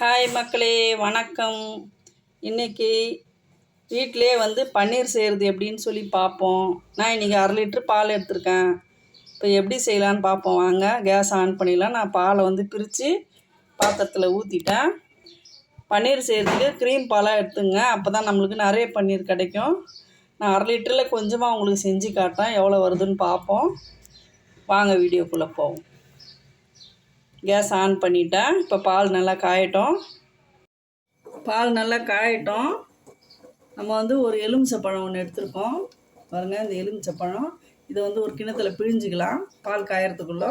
Hi மக்களே. வணக்கம். இன்றைக்கி வீட்டிலே வந்து பன்னீர் செய்கிறது எப்படின்னு சொல்லி பார்ப்போம் நான் இன்றைக்கி அரை லிட்ரு பால் எடுத்திருக்கேன். இப்போ எப்படி செய்யலான்னு பார்ப்போம் வாங்க கேஸ் ஆன் பண்ணிடலாம். நான் பாலை வந்து பிரித்து பாத்திரத்தில் ஊற்றிட்டேன் பன்னீர் செய்கிறதுக்கு க்ரீம் பாலாக எடுத்துங்க. அப்போ தான் நம்மளுக்கு நிறைய பன்னீர் கிடைக்கும். நான் அரை லிட்டரில் கொஞ்சமாக உங்களுக்கு செஞ்சு காட்டேன் எவ்வளோ வருதுன்னு பார்ப்போம் வாங்க வீடியோக்குள்ளே போவோம். கேஸ் ஆன் பண்ணிட்டேன் இப்போ பால் நல்லா காயட்டும். பால் நல்லா காயட்டும். நம்ம வந்து ஒரு எலுமிச்சப்பழம் ஒன்று எடுத்திருக்கோம். பாருங்கள் இந்த எலுமிச்சப்பழம். இதை வந்து ஒரு கிணத்துல பிழிஞ்சிக்கலாம். பால் காயறதுக்குள்ள.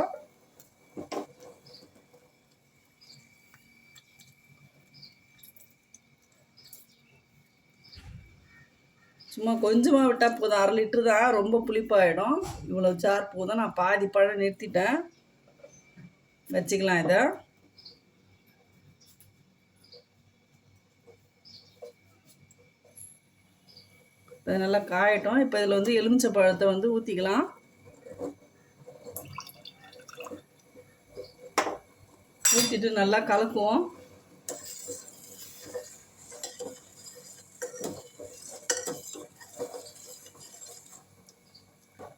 சும்மா கொஞ்சமாக விட்டால் போதும். அரை லிட்டரு தான். ரொம்ப புளிப்பாயிடும். இவ்வளோ சார் போதும். நான் பாதி பழம் நிறுத்திட்டேன். வச்சுக்கலாம் இதை. இது நல்லா காயட்டும். இப்போ இதில் வந்து எலுமிச்சை பழத்தை வந்து ஊற்றிக்கலாம் ஊற்றிட்டு நல்லா கலக்குவோம்.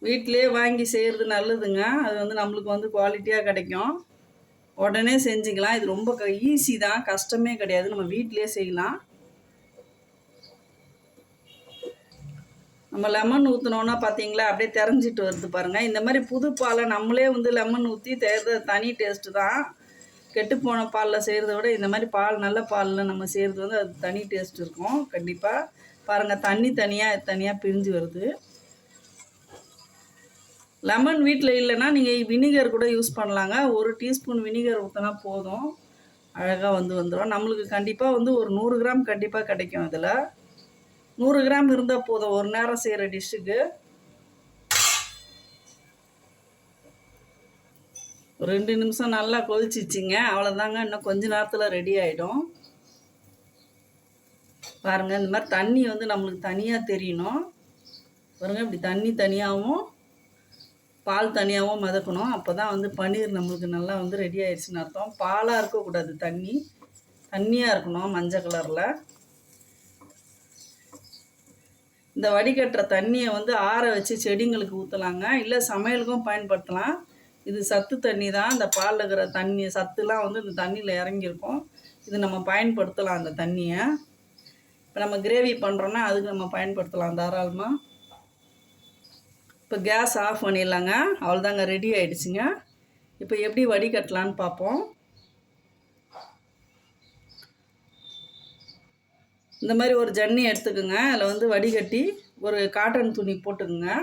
வீட்டிலே வாங்கி செய்கிறது நல்லதுங்க. அது வந்து நம்மளுக்கு வந்து குவாலிட்டியாக கிடைக்கும். உடனே செஞ்சுக்கலாம். இது ரொம்ப ஈஸி தான். கஷ்டமே கிடையாது. நம்ம வீட்டிலே செய்யலாம். நம்ம லெமன் ஊற்றினோன்னா பார்த்தீங்களா அப்படியே தெரிஞ்சிட்டு வருது பாருங்கள் இந்த மாதிரி புது பாலை நம்மளே வந்து லெமன் ஊற்றி தேர்த தனி டேஸ்ட்டு தான். கெட்டுப்போன பாலில் செய்கிறத விட இந்த மாதிரி பால் நல்ல பாலில் நம்ம செய்கிறது வந்து அது தனி டேஸ்ட் இருக்கும். கண்டிப்பாக பாருங்கள் தண்ணி தனியாக தனியாக பிரிஞ்சு வருது. லெமன் வீட்டில் இல்லைன்னா நீங்கள் வினிகர் கூட யூஸ் பண்ணலாங்க. ஒரு டீஸ்பூன் வினிகர் ஊற்றினா போதும். அழகாக வந்து வந்துடும் நம்மளுக்கு கண்டிப்பாக வந்து ஒரு நூறு கிராம் கண்டிப்பாக கிடைக்கும் அதில். நூறு கிராம் இருந்தால் போதும். ஒரு நேரம் செய்கிற டிஷ்ஷுக்கு ரெண்டு நிமிஷம் நல்லா கொதிச்சிச்சிங்க. அவ்வளோதாங்க இன்னும் கொஞ்ச நேரத்தில் ரெடி ஆகிடும் பாருங்கள் இந்த மாதிரி தண்ணி வந்து நம்மளுக்கு தனியாக தெரியணும். பாருங்கள் இப்படி தண்ணி தனியாகவும் பால் தனியாகவும் மிதக்கணும். அப்போ தான் வந்து பன்னீர் நம்மளுக்கு நல்லா வந்து ரெடி ஆயிடுச்சுன்னு அர்த்தம். பாலாக இருக்கக்கூடாது தண்ணி. தண்ணியாக இருக்கணும் மஞ்சள் கலரில் இந்த வடிகட்டுற தண்ணியை வந்து ஆற வச்சு செடிங்களுக்கு ஊற்றலாங்க இல்லை சமையலுக்கும் பயன்படுத்தலாம். இது சத்து தண்ணி தான். இந்த பாலில் இருக்கிற தண்ணி சத்துலாம் வந்து இந்த தண்ணியில் இறங்கியிருக்கும். இது நம்ம பயன்படுத்தலாம் அந்த தண்ணியை. இப்போ நம்ம கிரேவி பண்ணுறோன்னா அதுக்கு நம்ம பயன்படுத்தலாம் தாராளமாக இப்போ கேஸ் ஆஃப் பண்ணிடலாங்க. அவ்வளோதாங்க ரெடி ஆகிடுச்சிங்க இப்போ எப்படி வடிகட்டலான்னு பார்ப்போம். இந்த மாதிரி ஒரு ஜன்னி எடுத்துக்கோங்க. அதில் வந்து வடிகட்டி ஒரு காட்டன் துணி போட்டுக்குங்க.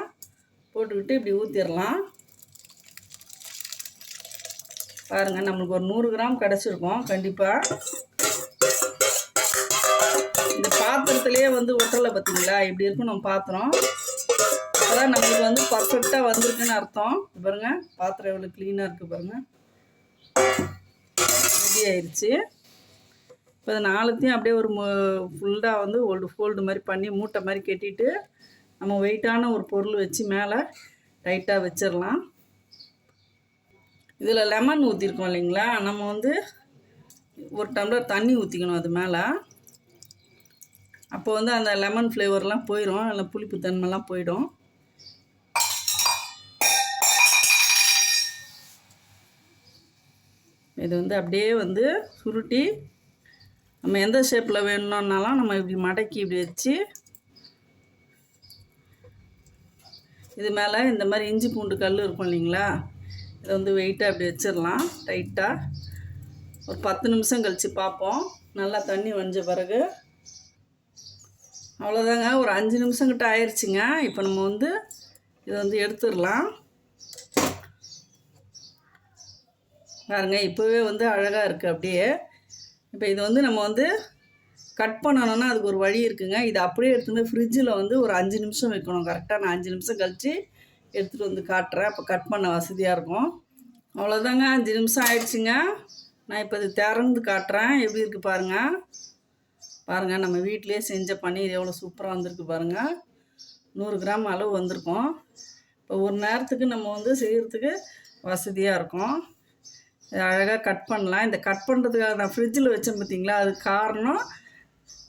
போட்டுக்கிட்டு இப்படி ஊற்றிடலாம் பாருங்கள் நம்மளுக்கு ஒரு நூறு கிராம் கிடச்சிருக்கோம் கண்டிப்பாக இந்த பாத்திரத்துலேயே வந்து ஒட்டலை பார்த்தீங்களா? இப்படி இருக்கும் நம்ம பாத்திரம். அதான் நம்மளுக்கு வந்து பர்ஃபெக்டாக வந்திருக்குன்னு அர்த்தம். பாருங்க பாத்திரம் எவ்வளோ க்ளீனாக இருக்குது பாருங்கள் ரெடி ஆயிடுச்சு இப்போ அதை நாலுத்தையும் அப்படியே ஒரு ஃபுல்லாக வந்து ஓல்டு ஃபோல்டு மாதிரி பண்ணி மூட்டை மாதிரி கட்டிட்டு நம்ம வெயிட்டான ஒரு பொருள் வச்சு மேலே டைட்டாக வச்சிடலாம். இதில் லெமன் ஊற்றிருக்கோம் இல்லைங்களா? நம்ம வந்து ஒரு டம்ளர் தண்ணி ஊற்றிக்கணும் அது மேலே. அப்போ வந்து அந்த லெமன் ஃப்ளேவர்லாம் போயிடும் இல்லை புளிப்பு தன்மைலாம் போயிடும். இது வந்து அப்படியே வந்து சுருட்டி நம்ம எந்த ஷேப்பில் வேணும்னாலும் நம்ம இப்படி மடக்கி இப்படி வச்சு இது மேலே இந்த மாதிரி இஞ்சி பூண்டு கல் இருக்கும் இல்லைங்களா? இதை வந்து வெயிட்டாக அப்படி வச்சிடலாம் டைட்டாக ஒரு பத்து நிமிஷம் கழித்து பார்ப்போம். நல்லா தண்ணி வஞ்ச பிறகு அவ்வளோதாங்க ஒரு அஞ்சு நிமிஷம் கிட்ட ஆயிடுச்சுங்க இப்போ நம்ம வந்து இதை வந்து எடுத்துடலாம். பாருங்க இப்போவே வந்து அழகாக இருக்குது அப்படியே. இப்போ இது வந்து நம்ம வந்து கட் பண்ணணும்னா அதுக்கு ஒரு வழி இருக்குங்க. இது அப்படியே எடுத்துகிட்டு ஃப்ரிட்ஜில் வந்து ஒரு அஞ்சு நிமிஷம் வைக்கணும். கரெக்டாக நான் அஞ்சு நிமிஷம் கழித்து எடுத்துகிட்டு வந்து காட்டுறேன். அப்போ கட் பண்ண வசதியாக இருக்கும். அவ்வளோதாங்க அஞ்சு நிமிஷம் ஆயிடுச்சுங்க. நான் இப்போ இது திறந்து காட்டுறேன். எப்படி இருக்குது பாருங்கள் பாருங்கள் நம்ம வீட்டிலே செஞ்ச பன்னீர் எவ்வளோ சூப்பராக வந்திருக்கு பாருங்கள் நூறு கிராம் அளவு வந்திருக்கும். இப்போ ஒரு நேரத்துக்கு நம்ம வந்து செய்கிறதுக்கு வசதியாக இருக்கும். அழகாக கட் பண்ணலாம். இந்த கட் பண்ணுறதுக்காக நான் ஃப்ரிட்ஜில் வச்சேன் பார்த்தீங்களா அது காரணம்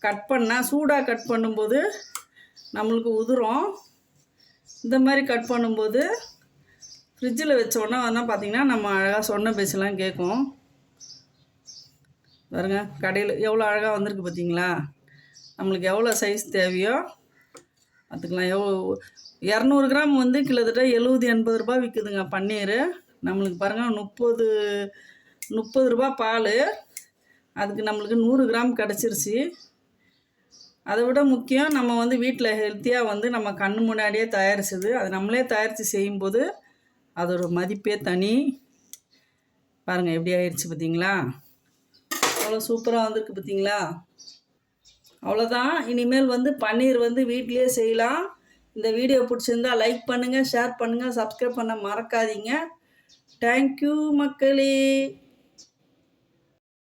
கட் பண்ணால் சூடாக கட் பண்ணும்போது நம்மளுக்கு உதிரும். இந்த மாதிரி கட் பண்ணும்போது ஃப்ரிட்ஜில் வச்சோன்னா வேணால் பார்த்தீங்கன்னா நம்ம அழகாக சொன்ன பேச்செல்லாம் கேட்கும். பாருங்க கடையில் எவ்வளோ அழகாக வந்திருக்கு பார்த்தீங்களா நம்மளுக்கு எவ்வளோ சைஸ் தேவையோ பார்த்துக்கலாம் எவ்வளோ இரநூறு கிராம் வந்து கிட்டத்தட்ட எழுபது எண்பது ரூபாய் விற்குதுங்க பன்னீர். நம்மளுக்கு பாருங்கள் முப்பது முப்பது ரூபா பால். அதுக்கு நம்மளுக்கு நூறு கிராம் கிடச்சிருச்சு. அதை விட முக்கியம் நம்ம வந்து வீட்டில் ஹெல்த்தியாக வந்து நம்ம கண் முன்னாடியே தயாரிச்சது. அது நம்மளே தயாரித்து செய்யும்போது அதோட மதிப்பே தனி. பாருங்கள் எப்படி ஆயிடுச்சு பார்த்தீங்களா அவ்வளோ சூப்பராக வந்திருக்கு பார்த்தீங்களா அவ்வளோதான். இனிமேல் வந்து பன்னீர் வந்து வீட்டிலேயே செய்யலாம். இந்த வீடியோ பிடிச்சிருந்தா லைக் பண்ணுங்கள் ஷேர் பண்ணுங்கள் சப்ஸ்கிரைப் பண்ண மறக்காதீங்க. தேங்க்யூ மக்களே.